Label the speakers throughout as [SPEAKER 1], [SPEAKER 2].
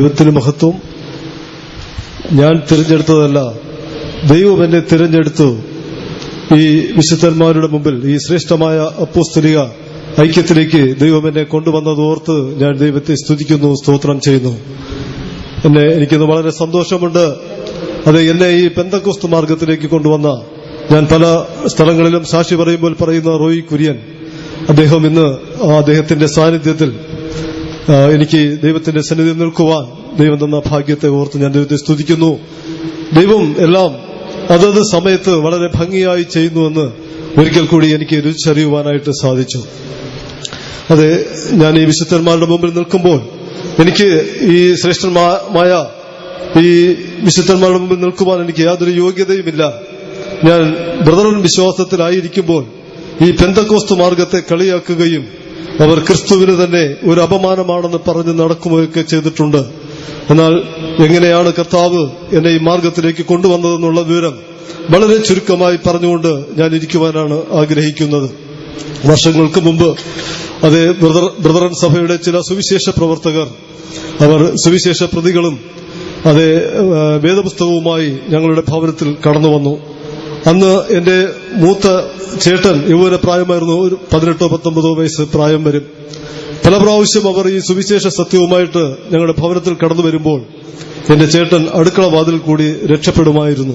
[SPEAKER 1] ദൈവത്തിന് മഹത്വം ഞാൻ തിരഞ്ഞെടുത്തതല്ല. ദൈവം എന്നെ തിരഞ്ഞെടുത്തു. ഈ വിശുദ്ധന്മാരുടെ മുമ്പിൽ ഈ ശ്രേഷ്ഠമായ അപ്പോസ്തലിക ഐക്യത്തിലേക്ക് ദൈവം എന്നെ കൊണ്ടുവന്നത് ഓർത്ത് ഞാൻ ദൈവത്തെ സ്തുതിക്കുന്നു സ്തോത്രം ചെയ്യുന്നു. എന്നെ എനിക്കിന്ന് വളരെ സന്തോഷമുണ്ട്. അത് എന്നെ ഈ പെന്തക്കോസ്തു മാർഗത്തിലേക്ക് കൊണ്ടുവന്ന ഞാൻ പല സ്ഥലങ്ങളിലും സാക്ഷി പറയുമ്പോൾ പറയുന്ന റോയി കുര്യൻ. അദ്ദേഹം ഇന്ന് അദ്ദേഹത്തിന്റെ സാന്നിധ്യത്തിൽ എനിക്ക് ദൈവത്തിന്റെ സന്നിധി നിൽക്കുവാൻ ദൈവം തന്ന ഭാഗ്യത്തെ ഓർത്ത് ഞാൻ ദൈവത്തെ സ്തുതിക്കുന്നു. ദൈവം എല്ലാം അതത് സമയത്ത് വളരെ ഭംഗിയായി ചെയ്യുന്നുവെന്ന് ഒരിക്കൽ കൂടി എനിക്ക് രുചിച്ചറിയുവാനായിട്ട് സാധിച്ചു. അതെ ഞാൻ ഈ വിശുദ്ധന്മാരുടെ മുമ്പിൽ നിൽക്കുമ്പോൾ എനിക്ക് ഈ ശ്രേഷ്ഠമായ ഈ വിശുദ്ധന്മാരുടെ മുമ്പിൽ നിൽക്കുവാൻ എനിക്ക് യാതൊരു യോഗ്യതയുമില്ല. ഞാൻ ബ്രദറൻ വിശ്വാസത്തിലായിരിക്കുമ്പോൾ ഈ പെന്തക്കോസ്തു മാർഗത്തെ കളിയാക്കുകയും അവർ ക്രിസ്തുവിന് തന്നെ ഒരു അപമാനമാണെന്ന് പറഞ്ഞ് നടക്കുകയൊക്കെ ചെയ്തിട്ടുണ്ട്. എന്നാൽ എങ്ങനെയാണ് കർത്താവ് എന്നെ ഈ മാർഗത്തിലേക്ക് കൊണ്ടുവന്നതെന്നുള്ള വിവരം വളരെ ചുരുക്കമായി പറഞ്ഞുകൊണ്ട് ഞാൻ ഇരിക്കുവാനാണ് ആഗ്രഹിക്കുന്നത്. വർഷങ്ങൾക്ക് മുമ്പ് അതേ ബ്രദറൻ സഭയുടെ ചില സുവിശേഷ പ്രവർത്തകർ അവർ സുവിശേഷ പ്രതികളും അതേ വേദപുസ്തകവുമായി ഞങ്ങളുടെ ഭവനത്തിൽ കടന്നു വന്നു അന്ന് എന്റെ മൂത്ത ചേട്ടൻ യൗവന പ്രായമായിരുന്നു ഒരു പതിനെട്ടോ പത്തൊമ്പതോ വയസ്സ് പ്രായം വരും. പല പ്രാവശ്യം അവർ ഈ സുവിശേഷ സത്യവുമായിട്ട് ഞങ്ങളുടെ ഭവനത്തിൽ കടന്നു വരുമ്പോൾ എന്റെ ചേട്ടൻ അടുക്കള വാതിൽ കൂടി രക്ഷപ്പെടുമായിരുന്നു.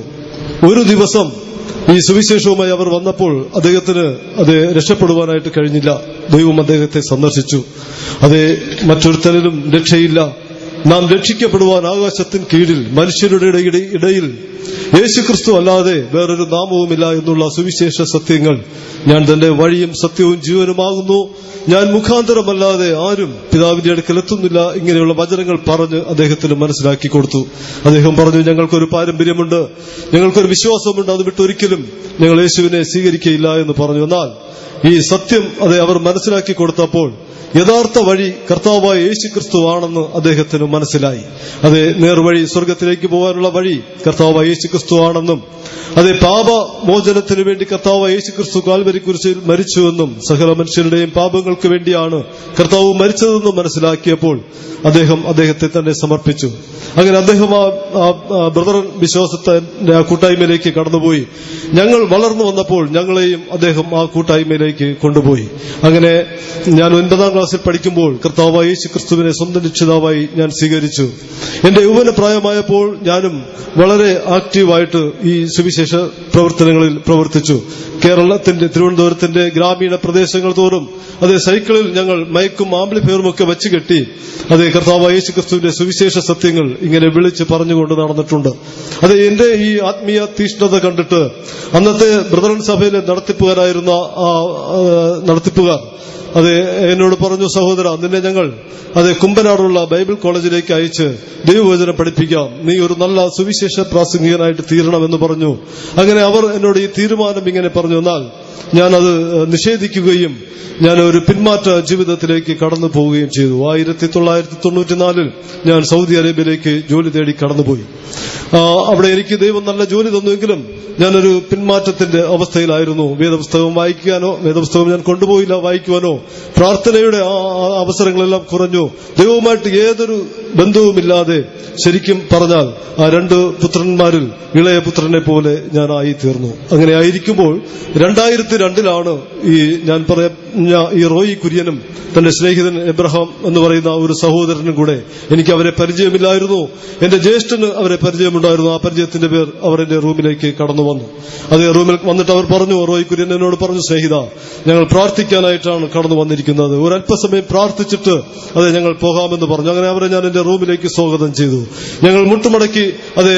[SPEAKER 1] ഒരു ദിവസം ഈ സുവിശേഷവുമായി അവർ വന്നപ്പോൾ അദ്ദേഹത്തിന് അത് രക്ഷപ്പെടുവാനായിട്ട് കഴിഞ്ഞില്ല. ദൈവം അദ്ദേഹത്തെ സന്ദർശിച്ചു. അത് മറ്റൊരുത്തരിലും രക്ഷയില്ല. നാം രക്ഷിക്കപ്പെടുവാൻ ആകാശത്തിന് കീഴിൽ മനുഷ്യരുടെ ഇടയിൽ- യേശുക്രിസ്തു അല്ലാതെ വേറൊരു നാമവുമില്ല എന്നുള്ള സുവിശേഷ സത്യങ്ങൾ. ഞാൻ തന്റെ വഴിയും സത്യവും ജീവനുമാകുന്നു. ഞാൻ മുഖാന്തരമല്ലാതെ ആരും പിതാവിന്റെ അടുക്കൽ എത്തുന്നില്ല ഇങ്ങനെയുള്ള വചനങ്ങൾ പറഞ്ഞ് അദ്ദേഹത്തിന് മനസ്സിലാക്കി കൊടുത്തു. അദ്ദേഹം പറഞ്ഞു ഞങ്ങൾക്കൊരു പാരമ്പര്യമുണ്ട്. ഞങ്ങൾക്കൊരു വിശ്വാസമുണ്ട്. അത് വിട്ടൊരിക്കലും ഞങ്ങൾ യേശുവിനെ സ്വീകരിക്കയില്ല എന്ന് പറഞ്ഞു. എന്നാൽ ഈ സത്യം അത് അവർ മനസ്സിലാക്കി കൊടുത്തപ്പോൾ യഥാർത്ഥ വഴി കർത്താവായ യേശു ക്രിസ്തു ആണെന്ന് അദ്ദേഹത്തിന് മനസ്സിലായി. അത് നേർവഴി സ്വർഗത്തിലേക്ക് പോകാനുള്ള വഴി കർത്താവ് യേശു ക്രിസ്തു ആണെന്നും അത് പാപമോചനത്തിന് വേണ്ടി കർത്താവ് യേശു ക്രിസ്തു കാൽവരി കുരിശിൽ മരിച്ചുവെന്നും സകല മനുഷ്യരുടെയും പാപങ്ങൾക്ക് വേണ്ടിയാണ് കർത്താവ് മരിച്ചതെന്നും മനസ്സിലാക്കിയപ്പോൾ അദ്ദേഹം അദ്ദേഹത്തെ തന്നെ സമർപ്പിച്ചു. അങ്ങനെ അദ്ദേഹം ആ ആ വിശ്വാസത്തിന്റെ ആ കൂട്ടായ്മയിലേക്ക് കടന്നുപോയി. ഞങ്ങൾ വളർന്നു വന്നപ്പോൾ ഞങ്ങളെയും അദ്ദേഹം ആ കൂട്ടായ്മയിലേക്ക് കൊണ്ടുപോയി. അങ്ങനെ ഞാൻ ഒൻപതാം ക്ലാസ്സിൽ പഠിക്കുമ്പോൾ കർത്താവായ യേശു ക്രിസ്തുവിനെ സ്വന്തം രക്ഷിതാവായി ഞാൻ സ്വീകരിച്ചു. എന്റെ യൗവന പ്രായമായപ്പോൾ ഞാനും വളരെ ആക്റ്റീവായിട്ട് ഈ സുവിശേഷ പ്രവർത്തനങ്ങളിൽ പ്രവർത്തിച്ചു. കേരളത്തിന്റെ തിരുവനന്തപുരത്തിന്റെ ഗ്രാമീണ പ്രദേശങ്ങൾ തോറും അതേ സൈക്കിളിൽ ഞങ്ങൾ മയക്കും ആംബ്ലിഫെയറും ഒക്കെ വെച്ച് കെട്ടി അതേ കർത്താവ് യേശു ക്രിസ്തുവിന്റെ സുവിശേഷ സത്യങ്ങൾ ഇങ്ങനെ വിളിച്ച് പറഞ്ഞുകൊണ്ട് നടന്നിട്ടുണ്ട്. അത് എന്റെ ഈ ആത്മീയ തീഷ്ണത കണ്ടിട്ട് അന്നത്തെ ബ്രദറൻ സഭയിലെ നടത്തിപ്പുകാരായിരുന്ന നടത്തിപ്പുകാർ അത് എന്നോട് പറഞ്ഞു സഹോദര നിന്നെ ഞങ്ങൾ അത് കുമ്പനാടുള്ള ബൈബിൾ കോളേജിലേക്ക് അയച്ച് ദൈവവചനം പഠിപ്പിക്കാം. നീ ഒരു നല്ല സുവിശേഷ പ്രാസംഗികനായിട്ട് തീരണമെന്ന് പറഞ്ഞു. അങ്ങനെ അവർ എന്നോട് ഈ തീരുമാനം ഇങ്ങനെ പറഞ്ഞു. എന്നാൽ ഞാനത് നിഷേധിക്കുകയും ഞാൻ ഒരു പിന്മാറ്റ ജീവിതത്തിലേക്ക് കടന്നു പോവുകയും ചെയ്തു. ആയിരത്തി തൊള്ളായിരത്തി തൊണ്ണൂറ്റിനാലിൽ ഞാൻ സൗദി അറേബ്യയിലേക്ക് ജോലി തേടി കടന്നുപോയി. അവിടെ എനിക്ക് ദൈവം നല്ല ജോലി തന്നുവെങ്കിലും ഞാനൊരു പിന്മാറ്റത്തിന്റെ അവസ്ഥയിലായിരുന്നു. വേദപുസ്തകം വായിക്കാനോ വേദപുസ്തകം ഞാൻ കൊണ്ടുപോയില്ല വായിക്കുവാനോ പ്രാർത്ഥനയുടെ അവസരങ്ങളെല്ലാം കുറഞ്ഞു. ദൈവവുമായിട്ട് ഏതൊരു ബന്ധവുമില്ലാതെ ശരിക്കും പറഞ്ഞാൽ ആ രണ്ട് പുത്രന്മാരിൽ ഇളയ പുത്രനെ പോലെ ഞാൻ ആയി തീർന്നു. അങ്ങനെ ആയിരിക്കുമ്പോൾ രണ്ടായിരത്തി രണ്ടിലാണ്? ഈ ഞാൻ പറഞ്ഞ ഈ റോയി കുര്യനും തന്റെ സ്നേഹിതൻ എബ്രഹാം എന്ന് പറയുന്ന ഒരു സഹോദരനും കൂടെ എനിക്ക് അവരെ പരിചയമില്ലായിരുന്നു. എന്റെ ജ്യേഷ്ഠന് അവരെ പരിചയമുണ്ടായിരുന്നു. ആ പരിചയത്തിന്റെ പേർ അവർ എന്റെ റൂമിലേക്ക് കടന്നു വന്നു. അത് റൂമിൽ വന്നിട്ട് അവർ പറഞ്ഞു റോയി കുര്യൻ എന്നോട് പറഞ്ഞു സ്നേഹിത ഞങ്ങൾ പ്രാർത്ഥിക്കാനായിട്ടാണ് കടന്നു വന്നിരിക്കുന്നത്. ഒരല്പസമയം പ്രാർത്ഥിച്ചിട്ട് അതെ ഞങ്ങൾ പോകാമെന്ന് പറഞ്ഞു. അങ്ങനെ അവരെ ഞാൻ എന്റെ റൂമിലേക്ക് സ്വാഗതം ചെയ്തു. ഞങ്ങൾ മുട്ടുമടക്കി അതെ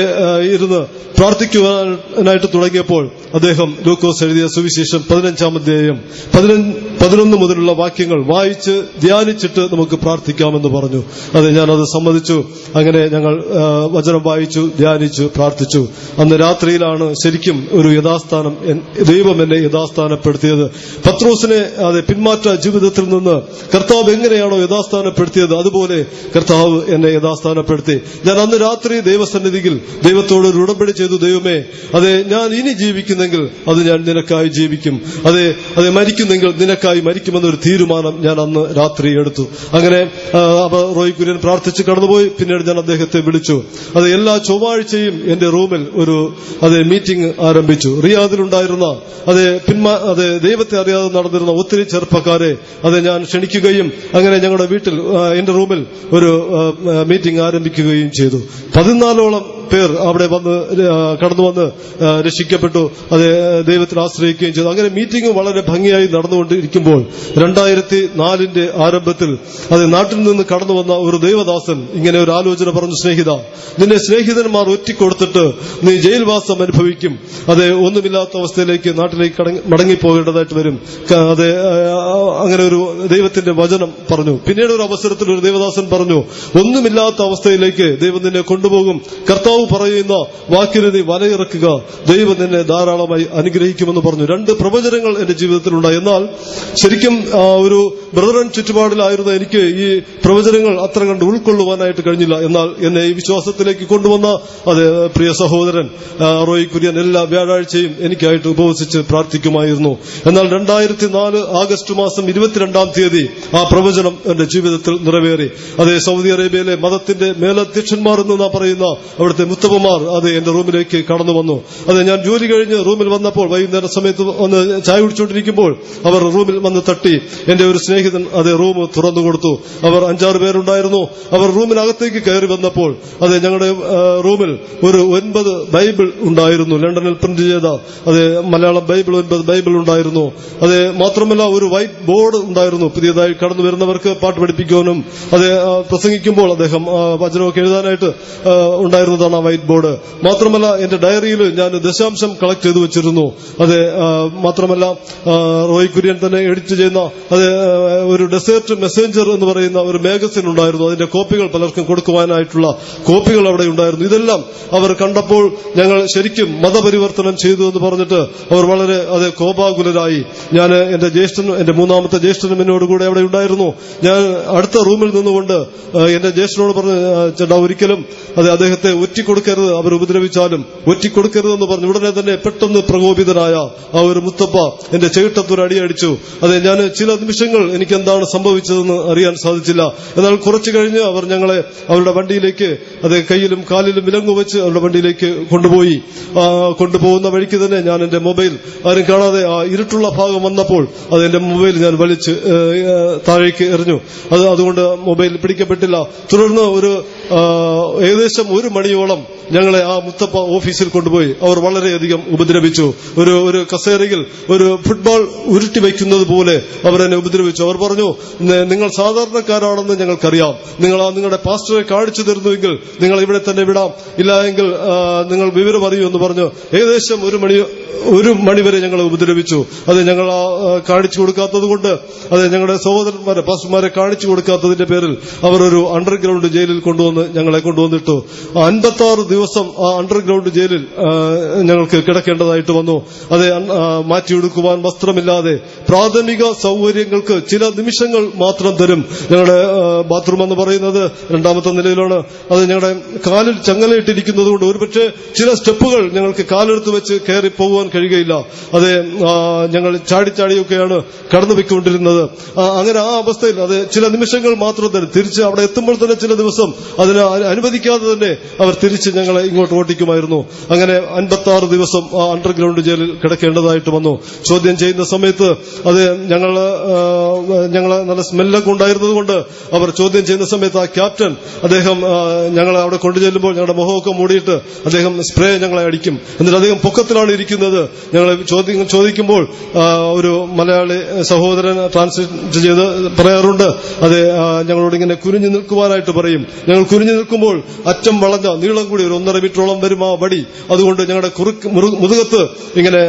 [SPEAKER 1] ഇരുന്ന് പ്രാർത്ഥിക്കുവാനായിട്ട് തുടങ്ങിയപ്പോൾ അദ്ദേഹം ലൂക്കോസ് എഴുതിയ സുവിശേഷം പതിനഞ്ചാം അധ്യായം പതിനഞ്ച് പതിനൊന്ന് മുതലുള്ള വാക്യങ്ങൾ വായിച്ച് ധ്യാനിച്ചിട്ട് നമുക്ക് പ്രാർത്ഥിക്കാമെന്ന് പറഞ്ഞു. അതെ ഞാനത് സമ്മതിച്ചു. അങ്ങനെ ഞങ്ങൾ വചനം വായിച്ചു ധ്യാനിച്ചു പ്രാർത്ഥിച്ചു. അന്ന് രാത്രിയിലാണ് ശരിക്കും ഒരു യഥാസ്ഥാനം ദൈവം എന്നെ യഥാസ്ഥാനപ്പെടുത്തിയത്. പത്രോസിനെ അതെ പിന്മാറ്റ ജീവിതത്തിൽ നിന്ന് കർത്താവ് എങ്ങനെയാണോ യഥാസ്ഥാനപ്പെടുത്തിയത് അതുപോലെ കർത്താവ് എന്നെ യഥാസ്ഥാനപ്പെടുത്തി. ഞാൻ അന്ന് രാത്രി ദൈവസന്നിധിയിൽ ദൈവത്തോട് ഒരു ഉടമ്പടി ചെയ്തു ദൈവമേ അതെ ഞാൻ ഇനി ജീവിക്കുന്നെങ്കിൽ അത് ഞാൻ നിനക്കായി ജീവിക്കും. അതെ അതെ മരിക്കുന്നെങ്കിൽ നിനക്കായി എനിക്കായി മരിക്കുമെന്നൊരു തീരുമാനം ഞാൻ അന്ന് രാത്രി എടുത്തു. അങ്ങനെ റോയ് കുര്യൻ പ്രാർത്ഥിച്ച് കടന്നുപോയി. പിന്നീട് ഞാൻ അദ്ദേഹത്തെ വിളിച്ചു. അത് എല്ലാ ചൊവ്വാഴ്ചയും എന്റെ റൂമിൽ ഒരു അതെ മീറ്റിംഗ് ആരംഭിച്ചു. റിയാദിലുണ്ടായിരുന്ന അതെ പിന്മാ അതെ ദൈവത്തെ അറിയാതെ നടന്നിരുന്ന ഒത്തിരി ചെറുപ്പക്കാരെ അത് ഞാൻ ക്ഷണിക്കുകയും അങ്ങനെ ഞങ്ങളുടെ വീട്ടിൽ എന്റെ റൂമിൽ ഒരു മീറ്റിംഗ് ആരംഭിക്കുകയും ചെയ്തു. പതിനാലോളം പേർ അവിടെ വന്ന് കടന്നു വന്ന് രക്ഷിക്കപ്പെട്ടു. അത് ദൈവത്തിൽ ആശ്രയിക്കുകയും ചെയ്തു. അങ്ങനെ മീറ്റിംഗ് വളരെ ഭംഗിയായി നടന്നുകൊണ്ടിരിക്കുമ്പോൾ രണ്ടായിരത്തി നാലിന്റെ ആരംഭത്തിൽ അത് നാട്ടിൽ നിന്ന് കടന്നു വന്ന ഒരു ദൈവദാസൻ ഇങ്ങനെ ഒരു ആലോചന പറഞ്ഞു സ്നേഹിത നിന്റെ സ്നേഹിതന്മാർ ഒറ്റിക്കൊടുത്തിട്ട് നീ ജയിൽവാസം അനുഭവിക്കും. അത് ഒന്നുമില്ലാത്ത അവസ്ഥയിലേക്ക് നാട്ടിലേക്ക് മടങ്ങിപ്പോകേണ്ടതായിട്ട് വരും. അത് അങ്ങനെ ഒരു ദൈവത്തിന്റെ വചനം പറഞ്ഞു. പിന്നീട് ഒരു അവസരത്തിൽ ഒരു ദേവദാസൻ പറഞ്ഞു ഒന്നുമില്ലാത്ത അവസ്ഥയിലേക്ക് ദൈവം നിന്നെ കൊണ്ടുപോകും. കർത്താവ് പറയുന്ന വാക്കിന് നീ വലയിറക്കുക. ദൈവം നിന്നെ ധാരാളമായി അനുഗ്രഹിക്കുമെന്ന് പറഞ്ഞു. രണ്ട് പ്രവചനങ്ങൾ എന്റെ ജീവിതത്തിലുണ്ടായി എന്നാൽ ശരിക്കും ഒരു ബ്രദറൻ ചുറ്റുപാടിലായിരുന്ന എനിക്ക് ഈ പ്രവചനങ്ങൾ അത്ര കണ്ട് ഉൾക്കൊള്ളുവാനായിട്ട് കഴിഞ്ഞില്ല. എന്നാൽ എന്നെ ഈ വിശ്വാസത്തിലേക്ക് കൊണ്ടുവന്ന അതെ പ്രിയ സഹോദരൻ റോയി കുര്യൻ എല്ലാ വ്യാഴാഴ്ചയും എനിക്കായിട്ട് ഉപവസിച്ച് പ്രാർത്ഥിക്കുമായിരുന്നു. എന്നാൽ രണ്ടായിരത്തി നാല് ആഗസ്റ്റ് മാസം ഇരുപത്തിരണ്ടാം തീയതി ആ പ്രവചനം എന്റെ ജീവിതത്തിൽ നിറവേറി. അതേ സൗദി അറേബ്യയിലെ മതത്തിന്റെ മേലധ്യക്ഷന്മാർ എന്ന് പറയുന്ന അവിടുത്തെ മുത്തപ്പമാർ അത് എന്റെ റൂമിലേക്ക് കടന്നു വന്നു. അത് ഞാൻ ജോലി കഴിഞ്ഞ് റൂമിൽ വന്നപ്പോൾ വൈകുന്നേര സമയത്ത് വന്ന് ചായ കുടിച്ചുകൊണ്ടിരിക്കുമ്പോൾ അവർ റൂമിൽ വന്ന് തട്ടി. എന്റെ ഒരു സ്നേഹിതൻ അത് റൂം തുറന്നു കൊടുത്തു. അവർ അഞ്ചാറ് പേരുണ്ടായിരുന്നു. അവർ റൂമിനകത്തേക്ക് കയറി വന്നപ്പോൾ അത് ഞങ്ങളുടെ റൂമിൽ ഒരു ഒൻപത് ബൈബിൾ ഉണ്ടായിരുന്നു. ലണ്ടനിൽ പ്രിന്റ് ചെയ്ത അത് മലയാളം ബൈബിൾ ഒൻപത് ബൈബിൾ ഉണ്ടായിരുന്നു. അത് മാത്രമല്ല ഒരു വൈറ്റ് ബോർഡ് ഉണ്ടായിരുന്നു. പുതിയതായി കടന്നു വരുന്നവർക്ക് പാട്ട് പഠിപ്പിക്കാനും അത് പ്രസംഗിക്കുമ്പോൾ അദ്ദേഹം വചനമൊക്കെ എഴുതാനായിട്ട് ഉണ്ടായിരുന്നതാണ്. ആ വൈറ്റ് ബോർഡ് മാത്രമല്ല എന്റെ ഡയറിയിൽ ഞാൻ ദശാംശം കളക്ട് ചെയ്തു വെച്ചിരുന്നു. അത് മാത്രമല്ല റോയ് കുര്യൻ തന്നെ എഡിറ്റ് ചെയ്യുന്ന അത് ഒരു ഡെസേർട്ട് മെസ്സേഞ്ചർ എന്ന് പറയുന്ന ഒരു മാഗസിൻ ഉണ്ടായിരുന്നു. അതിന്റെ കോപ്പികൾ പലർക്കും കൊടുക്കുവാനായിട്ടുള്ള കോപ്പികൾ അവിടെ ഉണ്ടായിരുന്നു. ഇതെല്ലാം അവർ കണ്ടപ്പോൾ ഞങ്ങൾ ശരിക്കും മതപരിവർത്തനം ചെയ്തു എന്ന് പറഞ്ഞിട്ട് അവർ വളരെ അത് കോപാകുലരായി. ഞാൻ എന്റെ ജ്യേഷ്ഠനും എന്റെ മൂന്നാമത്തെ ജ്യേഷ്ഠനും എന്നോട് കൂടെ അവിടെ ഉണ്ടായിരുന്നു. ഞാൻ അടുത്ത റൂമിൽ നിന്നുകൊണ്ട് എന്റെ ജ്യേഷ്ഠനോട് പറഞ്ഞു "ആ, ചേട്ടാ ഒരിക്കലും അത് അദ്ദേഹത്തെ ഒറ്റിക്കൊടുക്കരുത് അവർ ഉപദ്രവിച്ചാലും ഒറ്റിക്കൊടുക്കരുതെന്ന് പറഞ്ഞു. ഉടനെ തന്നെ പെട്ടെന്ന് പ്രകോപിതനായ ആ ഒരു മുത്തപ്പ എന്റെ ചെകിട്ടത്തൊരു അടിയടിച്ചു അതെ ഞാൻ ചില നിമിഷങ്ങൾ എനിക്ക് എന്താണ് സംഭവിച്ചതെന്ന് അറിയാൻ സാധിച്ചില്ല. എന്നാൽ കുറച്ചു കഴിഞ്ഞ് അവർ ഞങ്ങളെ അവരുടെ വണ്ടിയിലേക്ക് അത് കയ്യിലും കാലിലും വിലങ്ങു വെച്ച് അവരുടെ വണ്ടിയിലേക്ക് കൊണ്ടുപോയി. കൊണ്ടുപോകുന്ന വഴിക്ക് തന്നെ ഞാൻ എന്റെ മൊബൈൽ ആരും കാണാതെ ആ ഇരുട്ടുള്ള ഭാഗം വന്നപ്പോൾ അത് എന്റെ മൊബൈൽ ഞാൻ വലിച്ച് താഴേക്ക് എറിഞ്ഞു. അത് അതുകൊണ്ട് മൊബൈൽ പിടിക്കപ്പെട്ടില്ല. തുടർന്ന് ഒരു ഏകദേശം ഒരു മണിയോളം ഞങ്ങളെ ആ മുത്തപ്പ ഓഫീസിൽ കൊണ്ടുപോയി അവർ വളരെയധികം ഉപദ്രവിച്ചു. ഒരു ഒരു കസേരയിൽ ഒരു ഫുട്ബോൾ ഉരുട്ടി വയ്ക്കുന്നത് പോലെ അവരെന്നെ ഉപദ്രവിച്ചു. അവർ പറഞ്ഞു നിങ്ങൾ സാധാരണക്കാരാണെന്ന് ഞങ്ങൾക്കറിയാം. നിങ്ങൾ ആ നിങ്ങളുടെ പാസ്റ്ററെ കാണിച്ചു തരുന്നുവെങ്കിൽ നിങ്ങൾ ഇവിടെ തന്നെ വിടാം. ഇല്ലായെങ്കിൽ നിങ്ങൾ വിവരം അറിയൂ എന്ന് പറഞ്ഞു. ഏകദേശം ഒരു മണി ഒരു മണിവരെ ഞങ്ങളെ ഉപദ്രവിച്ചു. അത് ഞങ്ങൾ കാണിച്ചു കൊടുക്കാത്തതുകൊണ്ട് അത് ഞങ്ങളുടെ സഹോദരന്മാരെ പാസ്റ്റർമാരെ കാണിച്ചു കൊടുക്കാത്തതിന്റെ പേരിൽ അവർ ഒരു അണ്ടർഗ്രൗണ്ട് ജയിലിൽ കൊണ്ടുവന്ന് ഞങ്ങളെ കൊണ്ടുവന്നിട്ടു. അൻപത്തി ആറ് ദിവസം ആ അണ്ടർഗ്രൗണ്ട് ജയിലിൽ ഞങ്ങൾക്ക് കിടക്കേണ്ടതായിട്ട് വന്നു. അത് മാറ്റിയെടുക്കുവാൻ വസ്ത്രമില്ലാതെ പ്രാഥമിക സൗകര്യങ്ങൾക്ക് ചില നിമിഷങ്ങൾ മാത്രം തരും. ഞങ്ങളുടെ ബാത്റൂം എന്ന് പറയുന്നത് രണ്ടാമത്തെ നിലയിലാണ്. അത് ഞങ്ങളുടെ കാലിൽ ചങ്ങലയിട്ടിരിക്കുന്നത് കൊണ്ട് ഒരുപക്ഷെ ചില സ്റ്റെപ്പുകൾ ഞങ്ങൾക്ക് കാലെടുത്ത് വെച്ച് കയറി പോകുവാൻ കഴിയുകയില്ല. അത് ഞങ്ങൾ ചാടിച്ചാടിയൊക്കെയാണ് കടന്നു പോയിക്കൊണ്ടിരുന്നത് അങ്ങനെ ആ അവസ്ഥയിൽ അത് ചില നിമിഷങ്ങൾ മാത്രം തരും. തിരിച്ച് അവിടെ എത്തുമ്പോൾ തന്നെ ചില ദിവസം അതിന് അനുവദിക്കാതെ തന്നെ അവർ തിരിച്ച് ഞങ്ങളെ ഇങ്ങോട്ട് ഓട്ടിക്കുമായിരുന്നു. അങ്ങനെ അൻപത്തി ആറ് ദിവസം ആ അണ്ടർഗ്രൗണ്ട് ജയിലിൽ കിടക്കേണ്ടതായിട്ട് വന്നു. ചോദ്യം ചെയ്യുന്ന സമയത്ത് അത് ഞങ്ങൾ ഞങ്ങൾ നല്ല സ്മെല്ലൊക്കെ ഉണ്ടായിരുന്നതുകൊണ്ട് അവർ ചോദ്യം ചെയ്യുന്ന സമയത്ത് ആ ക്യാപ്റ്റൻ അദ്ദേഹം ഞങ്ങളെ അവിടെ കൊണ്ടു ചെല്ലുമ്പോൾ ഞങ്ങളുടെ മുഖമൊക്കെ മൂടിയിട്ട് അദ്ദേഹം സ്പ്രേ ഞങ്ങളെ അടിക്കും. എന്നിട്ട് അദ്ദേഹം പൊക്കത്തിലാണ് ഇരിക്കുന്നത്. ചോദ്യം ചോദിക്കുമ്പോൾ ഒരു മലയാളി സഹോദരൻ ട്രാൻസ്ലേറ്റ് ചെയ്ത് പറയാറുണ്ട്. അത് ഞങ്ങളോട് ഇങ്ങനെ കുനിഞ്ഞു നിൽക്കുവാനായിട്ട് പറയും. ഞങ്ങൾ കുനിഞ്ഞു നിൽക്കുമ്പോൾ അറ്റം വളഞ്ഞ നീളം കൂടി ഒരു ഒന്നര മീറ്ററോളം വരും ആ വടി? അതുകൊണ്ട് ഞങ്ങളുടെ കുറുക്ക് മുതുകത്ത് ഇങ്ങനെ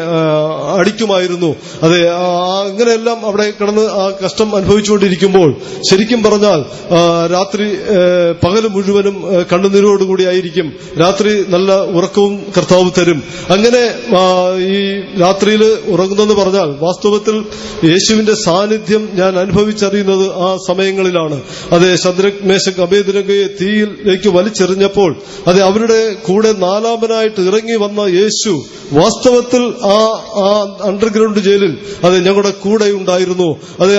[SPEAKER 1] അടിക്കുമായിരുന്നു. അതെ അങ്ങനെയെല്ലാം അവിടെ കിടന്ന് ആ കഷ്ടം അനുഭവിച്ചുകൊണ്ടിരിക്കുമ്പോൾ ശരിക്കും പറഞ്ഞാൽ രാത്രി പകൽ മുഴുവനും കണ്ണുനീരോടുകൂടിയായിരിക്കും രാത്രി നല്ല ഉറക്കവും കർത്താവ് തരും. അങ്ങനെ ഈ രാത്രിയിൽ ഉറങ്ങുന്നെന്ന് പറഞ്ഞാൽ വാസ്തവത്തിൽ യേശുവിന്റെ സാന്നിധ്യം ഞാൻ അനുഭവിച്ചറിയുന്നത് ആ സമയങ്ങളിലാണ്. അതേ ശദ്രക് മേശക് അഭേദനകയെ തീയിലേക്ക് വലിച്ചെറിഞ്ഞപ്പോൾ അത് അതെ അവരുടെ കൂടെ നാലാമനായിട്ട് ഇറങ്ങി വന്ന യേശു വാസ്തവത്തിൽ ആ ആ അണ്ടർഗ്രൗണ്ട് ജയിലിൽ അതെ ഞങ്ങളുടെ കൂടെ ഉണ്ടായിരുന്നു. അതെ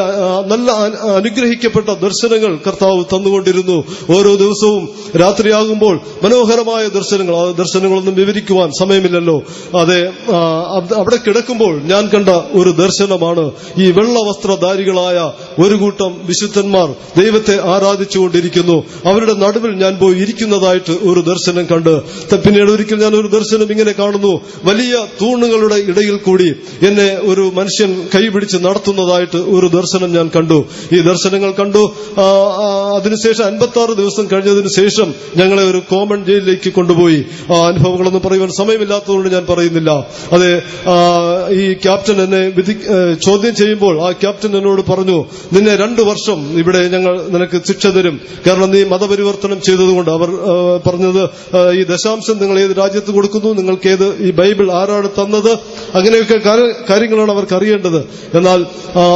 [SPEAKER 1] നല്ല അനുഗ്രഹിക്കപ്പെട്ട ദർശനങ്ങൾ കർത്താവ് തന്നുകൊണ്ടിരുന്നു. ഓരോ ദിവസവും രാത്രിയാകുമ്പോൾ മനോഹരമായ ദർശനങ്ങൾ ആ ദർശനങ്ങളൊന്നും വിവരിക്കുവാൻ സമയമില്ലല്ലോ. അതെ അവിടെ കിടക്കുമ്പോൾ ഞാൻ കണ്ട ഒരു ദർശനമാണ്. ഈ വെള്ള വസ്ത്രധാരികളായ ഒരു കൂട്ടം വിശുദ്ധന്മാർ ദൈവത്തെ ആരാധിച്ചുകൊണ്ടിരിക്കുന്നു. അവരുടെ നടുവിൽ ഞാൻ പോയി ഇരിക്കുന്നതായിട്ട് ഒരു ദർശനം കണ്ട്. ത- പിന്നീട് ഒരിക്കൽ ഞാൻ ഒരു ദർശനം ഇങ്ങനെ കാണുന്നു. വലിയ തൂണുകളുടെ ഇടയിൽ കൂടി എന്നെ ഒരു മനുഷ്യൻ കൈപിടിച്ച് നടത്തുന്നതായിട്ട് ഒരു ദർശനം ഞാൻ കണ്ടു. ഈ ദർശനങ്ങൾ കണ്ടു. അതിനുശേഷം അൻപത്തി ആറ് ദിവസം കഴിഞ്ഞതിന് ശേഷം ഞങ്ങളെ ഒരു കോമൺ ജയിലിലേക്ക് കൊണ്ടുപോയി. ആ അനുഭവങ്ങളൊന്നും പറയുവാൻ സമയമില്ലാത്തതുകൊണ്ട് ഞാൻ പറയുന്നില്ല. അതെ ഈ ക്യാപ്റ്റൻ എന്നെ വിധി ചോദ്യം ചെയ്യുമ്പോൾ ആ ക്യാപ്റ്റൻ എന്നോട് പറഞ്ഞു നിന്നെ രണ്ടു വർഷം ഇവിടെ ഞങ്ങൾ നിനക്ക് ശിക്ഷ തരും. കാരണം നീ മതപരിവർത്തനം ചെയ്തതുകൊണ്ട് അവർ പറഞ്ഞത് ഈ ദശാംശം നിങ്ങൾ ഏത് രാജ്യത്ത് കൊടുക്കുന്നു നിങ്ങൾക്ക് ഏത് ഈ ബൈബിൾ ആരാണ് തന്നത് അങ്ങനെയൊക്കെ കാര്യങ്ങളാണ് അവർക്ക് അറിയേണ്ടത്. എന്നാൽ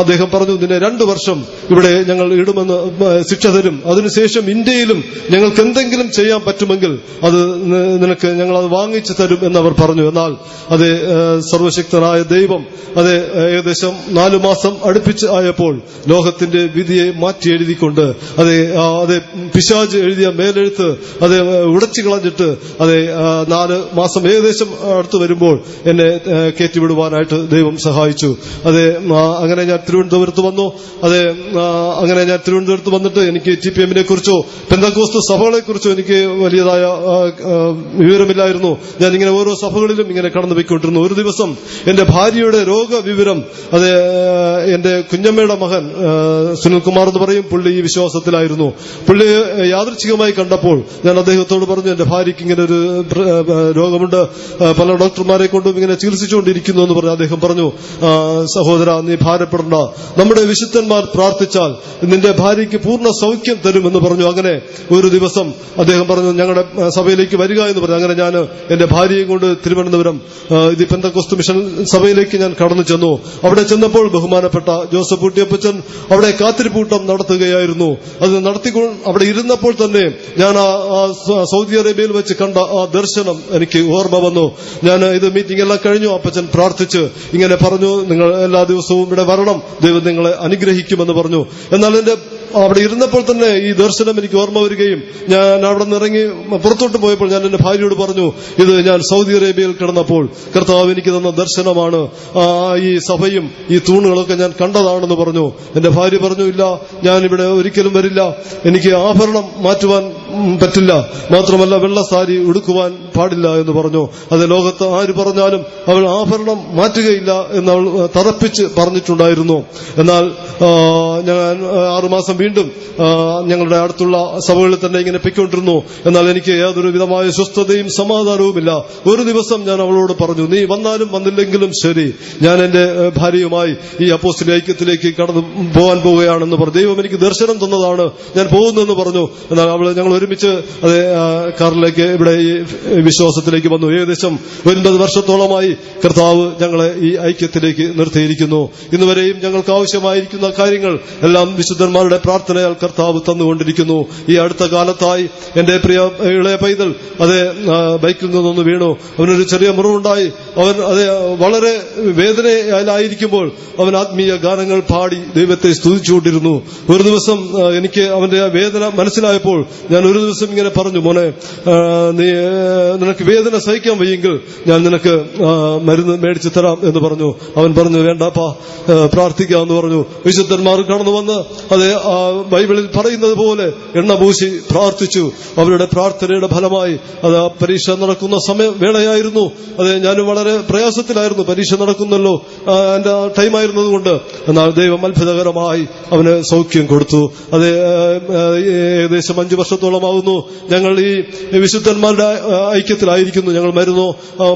[SPEAKER 1] അദ്ദേഹം പറഞ്ഞു നിന്നെ രണ്ടു വർഷം ഇവിടെ ഞങ്ങൾ ഇടുമെന്ന് ശിക്ഷ തരും. അതിനുശേഷം ഇന്ത്യയിലും ഞങ്ങൾക്ക് എന്തെങ്കിലും ചെയ്യാൻ പറ്റുമെങ്കിൽ അത് നിനക്ക് ഞങ്ങൾ അത് വാങ്ങിച്ചു തരും എന്നവർ പറഞ്ഞു. എന്നാൽ അത് സർവശക്തനായ ദൈവം അത് ഏകദേശം നാലു മാസം അടുപ്പിച്ച് ആയപ്പോൾ ലോകത്തിന്റെ വിധിയെ മാറ്റി എഴുതിക്കൊണ്ട് അത് അത് പിശാജ് എഴുതിയ മേലെഴുത്ത് അത് ഉടച്ചു കളഞ്ഞിട്ട് അത് നാല് മാസം ഏകദേശം അടുത്ത് വരുമ്പോൾ എന്നെ കയറ്റിവിടുവാനായിട്ട് ദൈവം സഹായിച്ചു. അതെ അങ്ങനെ ഞാൻ തിരുവനന്തപുരത്ത് വന്നു. അതെ അങ്ങനെ ഞാൻ തിരുവനന്തപുരത്ത് വന്നിട്ട് എനിക്ക് ടി പി എമ്മിനെ കുറിച്ചോ പെന്തക്കോസ്തു സഭകളെ കുറിച്ചോ എനിക്ക് വലിയതായ വിവരമില്ലായിരുന്നു. ഞാൻ ഇങ്ങനെ ഓരോ സഭകളിലും ഇങ്ങനെ കടന്നു പോയിക്കൊണ്ടിരുന്നു ഒരു ദിവസം എന്റെ ഭാര്യയുടെ രോഗവിവരം അത് എന്റെ കുഞ്ഞമ്മയുടെ മകൻ സുനിൽകുമാർ എന്ന് പറയും പുള്ളി ഈ വിശ്വാസത്തിലായിരുന്നു. പുള്ളി യാദൃച്ഛികമായി കണ്ടപ്പോൾ ഞാൻ അദ്ദേഹത്തോട് പറഞ്ഞു എന്റെ ഭാര്യയ്ക്ക് ഇങ്ങനെ ഒരു രോഗമുണ്ട്. പല ഡോക്ടർമാരെ കൊണ്ടും ഇങ്ങനെ ചികിത്സിച്ചുകൊണ്ടിരിക്കുന്നു എന്ന് പറഞ്ഞ് അദ്ദേഹം പറഞ്ഞു "ആ, സഹോദര നീ ഭാരപ്പെടണ്ട. നമ്മുടെ വിശുദ്ധന്മാർ പ്രാർത്ഥിച്ചാൽ നിന്റെ ഭാര്യയ്ക്ക് പൂർണ സൗഖ്യം തരുമെന്ന് പറഞ്ഞു. അങ്ങനെ ഒരു ദിവസം അദ്ദേഹം പറഞ്ഞു ഞങ്ങളുടെ സഭയിലേക്ക് വരിക എന്ന് പറഞ്ഞു. അങ്ങനെ ഞാൻ എന്റെ ഭാര്യയും കൊണ്ട് തിരുവനന്തപുരം ഇത് പെന്തക്കോസ്തു മിഷൻ സഭയിലേക്ക് ഞാൻ കടന്നു ചെന്നു. അവിടെ ചെന്നപ്പോൾ ബഹുമാനപ്പെട്ട ജോസഫ് കുട്ടിയപ്പച്ചൻ അവിടെ കാത്തിരിപ്പൂട്ടം നടത്തുകയായിരുന്നു. അത് നടത്തി അവിടെ ഇരുന്നപ്പോൾ തന്നെ ഞാൻ ആ സൗദി അറേബ്യയിൽ വെച്ച് കണ്ട ആ ദർശനം എനിക്ക് ഓർമ്മ വന്നു. ഞാൻ ഇത് മീറ്റിംഗ് എല്ലാം കഴിഞ്ഞു. അപ്പച്ചൻ പ്രാർത്ഥിച്ച് ഇങ്ങനെ പറഞ്ഞു നിങ്ങൾ എല്ലാ ദിവസവും ഇവിടെ വരണം. ദൈവം നിങ്ങളെ അനുഗ്രഹിക്കുമെന്ന് പറഞ്ഞു. എന്നാൽ എന്റെ അവിടെ ഇരുന്നപ്പോൾ തന്നെ ഈ ദർശനം എനിക്ക് ഓർമ്മ വരികയും ഞാൻ അവിടെ നിന്ന് ഇറങ്ങി പുറത്തോട്ട് പോയപ്പോൾ ഞാൻ എന്റെ ഭാര്യയോട് പറഞ്ഞു ഇത് ഞാൻ സൗദി അറേബ്യയിൽ കിടന്നപ്പോൾ കർത്താവ് എനിക്ക് തന്ന ദർശനമാണ്. ഈ സഭയും ഈ തൂണുകളൊക്കെ ഞാൻ കണ്ടതാണെന്ന് പറഞ്ഞു. എന്റെ ഭാര്യ പറഞ്ഞു ഇല്ല ഞാൻ ഇവിടെ ഒരിക്കലും വരില്ല. എനിക്ക് ആഭരണം മാറ്റുവാൻ പറ്റില്ല. മാത്രമല്ല വെള്ള സാരി ഉടുക്കുവാൻ പാടില്ല എന്ന് പറഞ്ഞു. അത് ലോകത്ത് ആര് പറഞ്ഞാലും അവൾ ആഭരണം മാറ്റുകയില്ല എന്ന് അവൾ തറപ്പിച്ച് പറഞ്ഞിട്ടുണ്ടായിരുന്നു. എന്നാൽ ഞാൻ ആറുമാസം വീണ്ടും ഞങ്ങളുടെ അടുത്തുള്ള സഭകളിൽ തന്നെ ഇങ്ങനെ പൊയ്ക്കൊണ്ടിരുന്നു. എന്നാൽ എനിക്ക് യാതൊരു വിധമായ സ്വസ്ഥതയും സമാധാനവുമില്ല. ഒരു ദിവസം ഞാൻ അവളോട് പറഞ്ഞു നീ വന്നാലും വന്നില്ലെങ്കിലും ശരി. ഞാൻ എന്റെ ഭാര്യയുമായി ഈ അപ്പോസ്റ്റിലെ ഐക്യത്തിലേക്ക് കടന്നു പോകാൻ പോവുകയാണെന്ന് പറഞ്ഞു. ദൈവം എനിക്ക് ദർശനം തന്നതാണ്. ഞാൻ പോകുന്നെന്ന് പറഞ്ഞു. എന്നാൽ അവൾ ഞങ്ങൾ ഒരുമിച്ച് അതേ കാറിലേക്ക് ഇവിടെ വിശ്വാസത്തിലേക്ക് വന്നു. ഏകദേശം ഒൻപത് വർഷത്തോളമായി കർത്താവ് ഞങ്ങളെ ഈ ഐക്യത്തിലേക്ക് നിർത്തിയിരിക്കുന്നു. ഇന്നുവരെയും ഞങ്ങൾക്ക് ആവശ്യമായിരിക്കുന്ന കാര്യങ്ങൾ എല്ലാം വിശുദ്ധന്മാരുടെ പ്രാർത്ഥനയാൽ കർത്താവ് തന്നുകൊണ്ടിരിക്കുന്നു. ഈ അടുത്ത കാലത്തായി എന്റെ പ്രിയ ഇളയ പൈതൽ അതേ ബൈക്കിൽ നിന്നൊന്ന് വീണു. അവനൊരു ചെറിയ മുറിവുണ്ടായി. അവൻ അത് വളരെ വേദനയിലായിരിക്കുമ്പോൾ അവൻ ആത്മീയ ഗാനങ്ങൾ പാടി ദൈവത്തെ സ്തുതിച്ചുകൊണ്ടിരുന്നു. ഒരു ദിവസം എനിക്ക് അവന്റെ വേദന മനസ്സിലായപ്പോൾ ഞാൻ ഒരു ദിവസം ഇങ്ങനെ പറഞ്ഞു മോനെ നീ നിനക്ക് വേദന സഹിക്കാൻ വയ്യെങ്കിൽ ഞാൻ നിനക്ക് മരുന്ന് മേടിച്ചു തരാം എന്ന് പറഞ്ഞു. അവൻ പറഞ്ഞു വേണ്ടപ്പാ പ്രാർത്ഥിക്കാം പ്രാർത്ഥിക്കാമെന്ന് പറഞ്ഞു. വിശുദ്ധന്മാർ കടന്നു വന്ന് അത് ബൈബിളിൽ പറയുന്നത് പോലെ എണ്ണ പൂശി പ്രാർത്ഥിച്ചു. അവരുടെ പ്രാർത്ഥനയുടെ ഫലമായി അത് പരീക്ഷ നടക്കുന്ന സമയ വേളയായിരുന്നു. അത് ഞാൻ വളരെ പ്രയാസത്തിലായിരുന്നു പരീക്ഷ നടക്കുന്നല്ലോ എന്റെ ടൈമായിരുന്നതുകൊണ്ട് എന്നാൽ ദൈവം അത്ഭുതകരമായി അവന് സൗഖ്യം കൊടുത്തു. അത് ഏകദേശം അഞ്ചു വർഷത്തോളമാകുന്നു ഞങ്ങൾ ഈ വിശുദ്ധന്മാരുടെ ഐക്യത്തിലായിരിക്കുന്നു. ഞങ്ങൾ മരുന്നോ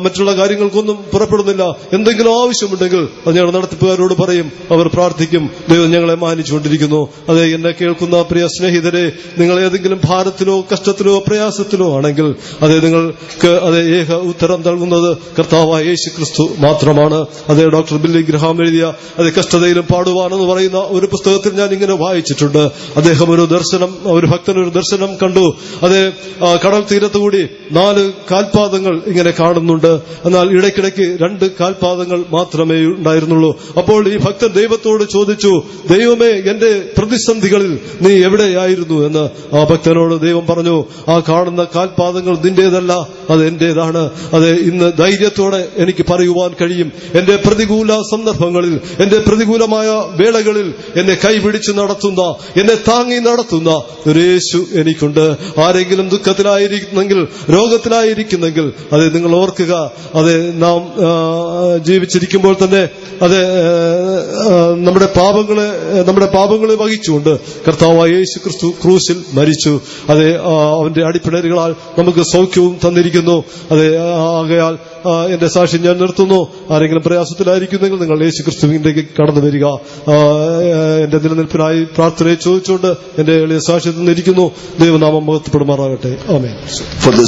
[SPEAKER 1] മറ്റുള്ള കാര്യങ്ങൾക്കൊന്നും പുറപ്പെടുന്നില്ല. എന്തെങ്കിലും ആവശ്യമുണ്ടെങ്കിൽ അത് ഞങ്ങൾ നടത്തിപ്പുകാരോട് പറയും. അവർ പ്രാർത്ഥിക്കും. ദൈവം ഞങ്ങളെ മാനിച്ചുകൊണ്ടിരിക്കുന്നു. അതെ എന്നെ കേൾക്കുന്ന പ്രിയ സ്നേഹിതരെ നിങ്ങൾ ഏതെങ്കിലും ഭാരത്തിലോ കഷ്ടത്തിലോ പ്രയാസത്തിലോ ആണെങ്കിൽ അതെ നിങ്ങൾക്ക് അതെ ഏക ഉത്തരം നൽകുന്നത് കർത്താവായ യേശു ക്രിസ്തു മാത്രമാണ്. അതെ ഡോക്ടർ ബില്ലി ഗ്രഹാം എഴുതിയ അതെ കഷ്ടതയിലും പാടുവാനെന്ന് പറയുന്ന ഒരു പുസ്തകത്തിൽ ഞാൻ ഇങ്ങനെ വായിച്ചിട്ടുണ്ട്. അദ്ദേഹം ഒരു ദർശനം ഒരു ഭക്തൻ ഒരു ദർശനം കണ്ടു. അതെ കടൽ തീരത്തുകൂടി നാല് കാൽപാദങ്ങൾ ഇങ്ങനെ കാണുന്നുണ്ട്. എന്നാൽ ഇടയ്ക്കിടയ്ക്ക് രണ്ട് കാൽപാദങ്ങൾ മാത്രമേ ഉണ്ടായിരുന്നുള്ളൂ. അപ്പോൾ ഈ ഭക്തൻ ദൈവത്തോട് ചോദിച്ചു ദൈവമേ എന്റെ പ്രതിസന്ധികളിൽ നീ എവിടെയായിരുന്നു? എന്ന് ആ ഭക്തനോട് ദൈവം പറഞ്ഞു ആ കാണുന്ന കാൽപാദങ്ങൾ നിന്റേതല്ല അത് എന്റേതാണ്. അത് ഇന്ന് ധൈര്യത്തോടെ എനിക്ക് പറയുവാൻ കഴിയും. എന്റെ പ്രതികൂല സന്ദർഭങ്ങളിൽ എന്റെ പ്രതികൂലമായ വേളകളിൽ എന്നെ കൈപിടിച്ച് നടത്തുന്ന എന്നെ താങ്ങി നടത്തുന്ന ഒരു യേശു എനിക്കുണ്ട്. ആരെങ്കിലും ദുഃഖത്തിലായിരിക്കുന്നെങ്കിൽ രോഗത്തിലായിരിക്കുന്നെങ്കിൽ അത് നിങ്ങൾ ഓർക്കുക അത് നാം ജീവിച്ചിരിക്കുമ്പോൾ തന്നെ അത് നമ്മുടെ പാപങ്ങളെ നമ്മുടെ പാപങ്ങളെ വഹിച്ചുകൊണ്ട് കർത്താവായ യേശു ക്രിസ്തു ക്രൂശിൽ മരിച്ചു. അത് അവന്റെ അടിപ്പിണരുകളാൽ നമുക്ക് സൗഖ്യവും തന്നിരിക്കുന്നു. അത് ആകയാൽ എന്റെ സാക്ഷി ഞാൻ നിർത്തുന്നു. ആരെങ്കിലും പ്രയാസത്തിലായിരിക്കുന്നെങ്കിൽ നിങ്ങൾ യേശു ക്രിസ്തുവിന്റെ കടന്നു വരിക. എന്റെ നിലനിൽപ്പിനായി പ്രാർത്ഥനയെ ചോദിച്ചുകൊണ്ട് എന്റെ എളിയ സാക്ഷി തന്നിരിക്കുന്നു. ദൈവനാമം മഹത്വപ്പെടുമാറാകട്ടെ. ആമേ
[SPEAKER 2] the the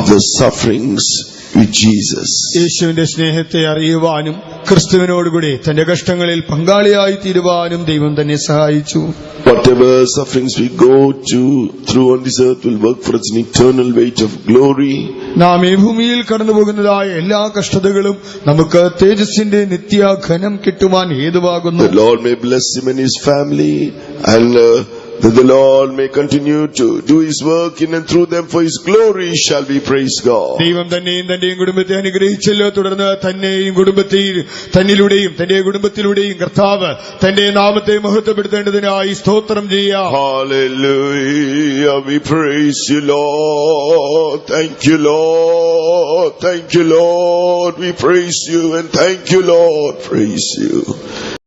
[SPEAKER 2] of the sufferings with Jesus.
[SPEAKER 3] യേശുവിന്റെ സ്നേഹത്തെ അറിയുവാനും ക്രിസ്തുവിനോടുകൂടി തന്റെ കഷ്ടങ്ങളിൽ പങ്കാളിയായി തീരുവാനും ദൈവം തന്നെ സഹായിച്ചു
[SPEAKER 2] Whatever sufferings we go to through on this earth will work for us an eternal weight of glory.
[SPEAKER 3] നാം ഈ ഭൂമിയിൽ കടന്നു പോകുന്നതായ എല്ലാ കഷ്ടതകളും നമുക്ക് തേജസ്സിന്റെ നിത്യാഘനം കിട്ടുവാൻ ഹേതുവാകുന്നു
[SPEAKER 2] The Lord may bless him and his family and uh, that the Lord may continue to do his work in and through them for his glory shall we praise God.
[SPEAKER 3] ദൈവം തന്നെയും തന്റെയും കുടുംബത്തെ അനുഗ്രഹിച്ചല്ലോ തുടർന്ന് തന്നെയും കുടുംബത്തെയും തന്നിലൂടെയും തന്റെ കുടുംബത്തിലൂടെയും കർത്താവ് തന്റെ നാമത്തെ മഹത്വപ്പെടുത്തേണ്ടതിനായി സ്തോത്രം ചെയ്യാം
[SPEAKER 2] Hallelujah. We praise you, Lord. Thank you, Lord. Thank you, Lord. We praise you and thank you, Lord. Praise you.